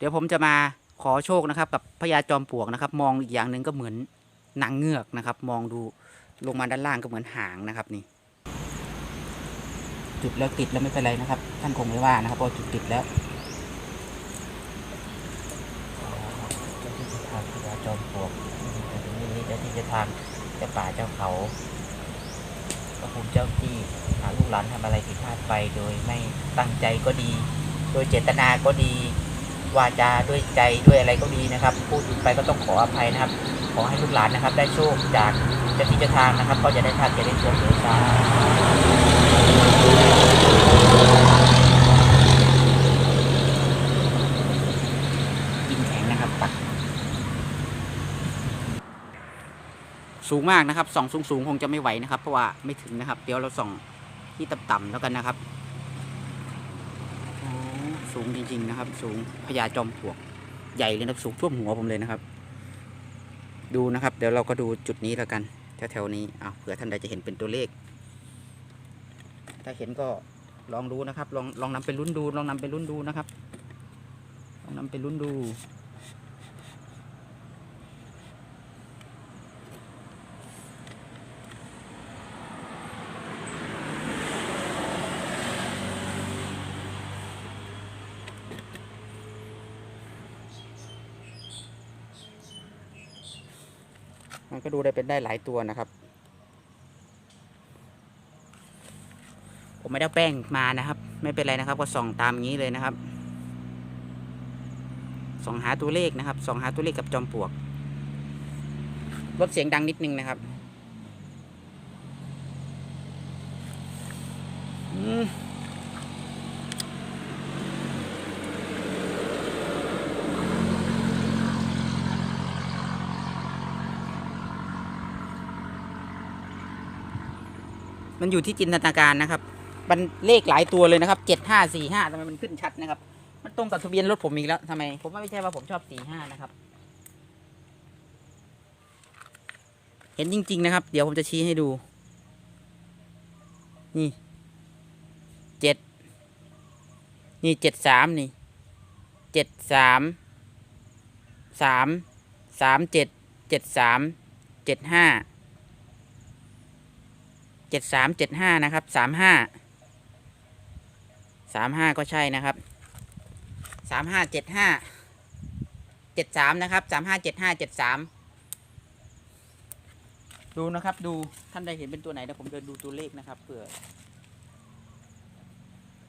เดี๋ยวผมจะมาขอโชคนะครับ กับพญาจอมปลวกนะครับ มองอีกอย่างหนึ่งก็เหมือนนางเงือกนะครับ มองดูลงมาด้านล่างก็เหมือนหางนะครับนี่ จุดแล้วติดแล้วไม่เป็นไรนะครับ ท่านคงไม่ว่านะครับเพราะจุดติดแล้วที่จะทางพญาจอมปลวกนี่จ้าที่จะทางจ้าป่าเจ้าเขาพระภูมิเจ้าที่หาลูกหลานทำอะไรผิดพลาดไปโดยไม่ตั้งใจก็ดี โดยเจตนาก็ดี วาจาด้วยใจด้วยอะไรก็ดีนะครับ พูดผิดไปก็ต้องขออภัยนะครับ ขอให้ลูกหลานนะครับ ได้โชคจากเจ้าที่เจ้าทางนะครับ ก็จะได้ทานจะได้โชคเลยจ้ากินแข็งนะครับปักสูงมากนะครับส่องสูงๆคงจะไม่ไหวนะครับ เพราะว่าไม่ถึงนะครับ เดี๋ยวเราส่องที่ต่ำๆแล้วกันนะครับโอ้ สูงจริง ๆ นะครับ สูงพญาจอมปลวกใหญ่เลยนะครับสูงท่วมหัวผมเลยนะครับ ดูนะครับ เดี๋ยวเราก็ดูจุดนี้แล้วกันแถวๆนี้อ่าเผื่อท่านใดจะเห็นเป็นตัวเลข ถ้าเห็นก็ลองดูนะครับ ลองลองนำไปลุ้นดู ลองนำไปลุ้นดูนะครับ ลองนำไปลุ้นดู มันก็ดูได้เป็นได้หลายตัวนะครับ ผมไม่ได้แป้งมานะครับ ไม่เป็นไรนะครับ ก็ส่องตามงี้เลยนะครับ ส่องหาตัวเลขนะครับ ส่องหาตัวเลขกับจอมปลวกลดเสียงดังนิดนึงนะครับ อืม มันอยู่ที่จินตนาการนะครับ มันเลขหลายตัวเลยนะครับเจ็ดห้าสี่ห้าทำไมมันขึ้นชัดนะครับ มันตรงกับทะเบียนรถผมอีกแล้วทำไม ผมว่าไม่ใช่ว่าผมชอบสี่ห้านะครับ เห็นจริง ๆ นะครับ เดี๋ยวผมจะชี้ให้ดู นี่เจ็ดนี่เจ็ดสามนี่เจ็ดสามสามสามเจ็ดเจ็ดสามเจ็ดห้า เจ็ดสามเจ็ดห้านะครับสามห้าสามห้าก็ใช่นะครับสามห้าเจ็ดห้าเจ็ดสามนะครับสามห้าเจ็ดห้าเจ็ดสามดูนะครับดูท่านใดเห็นเป็นตัวไหนนะผมเดินดูตัวเลขนะครับเผื่อ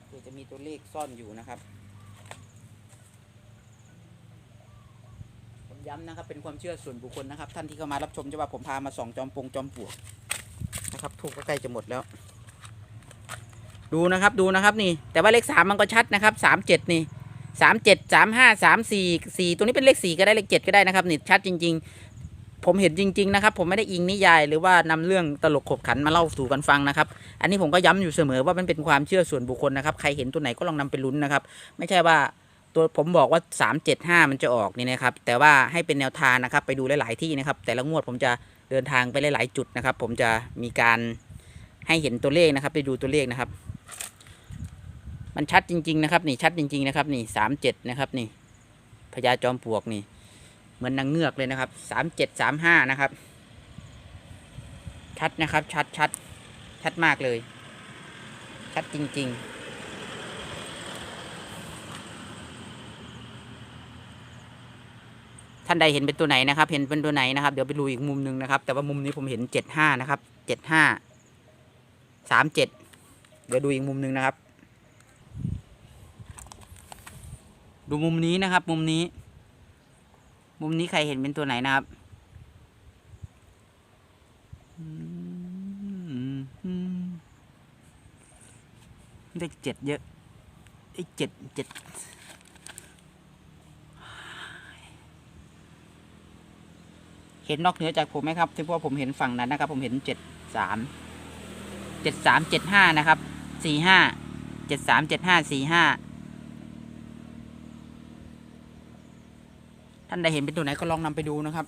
เผื่อจะมีตัวเลขซ่อนอยู่นะครับ ผมย้ำนะครับเป็นความเชื่อส่วนบุคคลนะครับ ท่านที่เข้ามารับชมจะว่าผมพามาส่องจอมปงจอมปลวก นะครับถูกก็ใกล้จะหมดแล้ว ดูนะครับดูนะครับนี่ แต่ว่าเลขสามมันก็ชัดนะครับสามเจ็ดนี่สามเจ็ดสามห้าสามสี่สี่ตัวนี้เป็นเลขสี่ก็ได้เลขเจ็ดก็ได้นะครับนี่ชัดจริง ๆ ผมเห็นจริง ๆ นะครับ ผมไม่ได้อิงนิยาย หรือว่านำเรื่องตลกขบขันมาเล่าสู่กันฟังนะครับ อันนี้ผมก็ย้ำอยู่เสมอว่ามันเป็นความเชื่อส่วนบุคคลนะครับ ใครเห็นตัวไหนก็ลองนำไปลุ้นนะครับ ไม่ใช่ว่าตัวผมบอกว่า 3 7 5 มันจะออกนี่นะครับ แต่ว่าให้เป็นแนวทางนะครับ ไปดูหลาย ๆ ที่นะครับ แต่ละงวดผมจะ เดินทางไปหลาย ๆ จุดนะครับ ผมจะมีการให้เห็นตัวเลขนะครับ ไปดูตัวเลขนะครับ มันชัดจริง ๆ นะครับ นี่ชัดจริง ๆ นะครับ นี่สามเจ็ดนะครับ นี่พญาจอมปลวกนี่ เหมือนนางเงือกเลยนะครับสามเจ็ดสามห้านะครับ ชัดนะครับ ชัดชัดชัดมากเลย ชัดจริง ๆ ท่านใดเห็นเป็นตัวไหนนะครับ เห็นเป็นตัวไหนนะครับเดี๋ยวไปดูอีกมุมหนึ่งนะครับ แต่ว่ามุมนี้ผมเห็นเจ็ดห้านะครับเจ็ดห้าสามเจ็ดเดี๋ยวดูอีกมุมหนึ่งนะครับ ดูมุมนี้นะครับ มุมนี้ มุมนี้ใครเห็นเป็นตัวไหนนะครับอืมอืมเลขเจ็ดเยอะไอ้เจ็ดเจ็ด ห็นนอกเหนือจากผมไหมครับที่พวกผมเห็นฝั่งนั้นนะครับ ผมเห็นเจ็ดสามเจ็ดสามเจ็ดห้านะครับสี่ห้าเจ็ดสามเจ็ดห้าสี่ห้าท่านใดเห็นเป็นตัวไหนก็ลองนำไปดูนะครับ